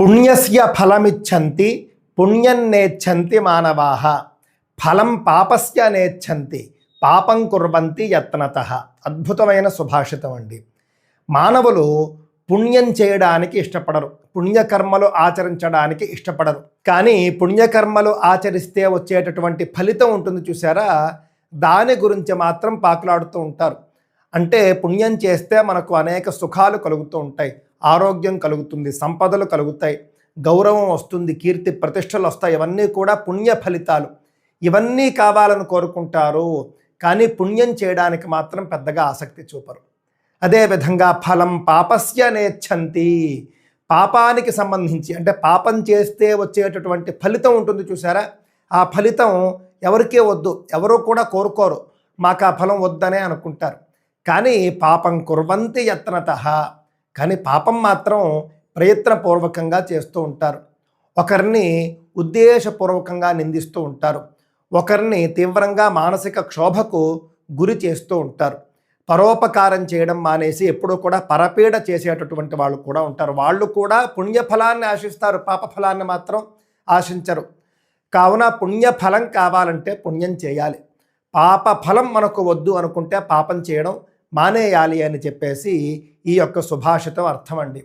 పుణ్యస్య ఫలమిచ్చంతి పుణ్యం నేచ్చంతి మానవాహ ఫలం పాపస్య నేచ్చంతి పాపం కుర్వంతి యత్నత. అద్భుతమైన సుభాషితం అండి. మానవులు పుణ్యం చేయడానికి ఇష్టపడరు పుణ్యకర్మలు ఆచరించడానికి ఇష్టపడరు. కానీ పుణ్యకర్మలు ఆచరిస్తే వచ్చేటటువంటి ఫలితం ఉంటుంది చూసారా? దాని గురించి మాత్రం పాకులాడుతూ ఉంటారు. అంటే పుణ్యం చేస్తే మనకు అనేక సుఖాలు కలుగుతూ ఉంటాయి ఆరోగ్యం కలుగుతుంది సంపదలు కలుగుతాయి గౌరవం వస్తుంది కీర్తి ప్రతిష్టలు వస్తాయి ఇవన్నీ కూడా పుణ్య ఫలితాలు. ఇవన్నీ కావాలని కోరుకుంటారు కానీ పుణ్యం చేయడానికి మాత్రం పెద్దగా ఆసక్తి చూపరు. అదేవిధంగా ఫలం పాపస్య నేచ్చంతి పాపానికి సంబంధించి అంటే పాపం చేస్తే వచ్చేటటువంటి ఫలితం ఉంటుంది చూసారా? ఆ ఫలితం ఎవరికే వద్దు ఎవరు కూడా కోరుకోరు మాకు ఆ ఫలం వద్దనే అనుకుంటారు. కానీ పాపం కుర్వంతి యత్నత. కానీ పాపం మాత్రం ప్రయత్నపూర్వకంగా చేస్తూ ఉంటారు. ఒకరిని ఉద్దేశపూర్వకంగా నిందిస్తూ ఉంటారు. ఒకరిని తీవ్రంగా మానసిక క్షోభకు గురి చేస్తూ ఉంటారు. పరోపకారం చేయడం మానేసి ఎప్పుడూ కూడా పరపీడ చేసేటటువంటి వాళ్ళు కూడా ఉంటారు. వాళ్ళు కూడా పుణ్యఫలాన్ని ఆశిస్తారు. పాప ఫలాన్ని మాత్రం ఆశించరు. కావున పుణ్యఫలం కావాలంటే పుణ్యం చేయాలి. పాప ఫలం మనకు వద్దు అనుకుంటే పాపం చేయడం మానేయాలి అని చెప్పేసి ఈ యొక్క సుభాషితం అర్థం అండి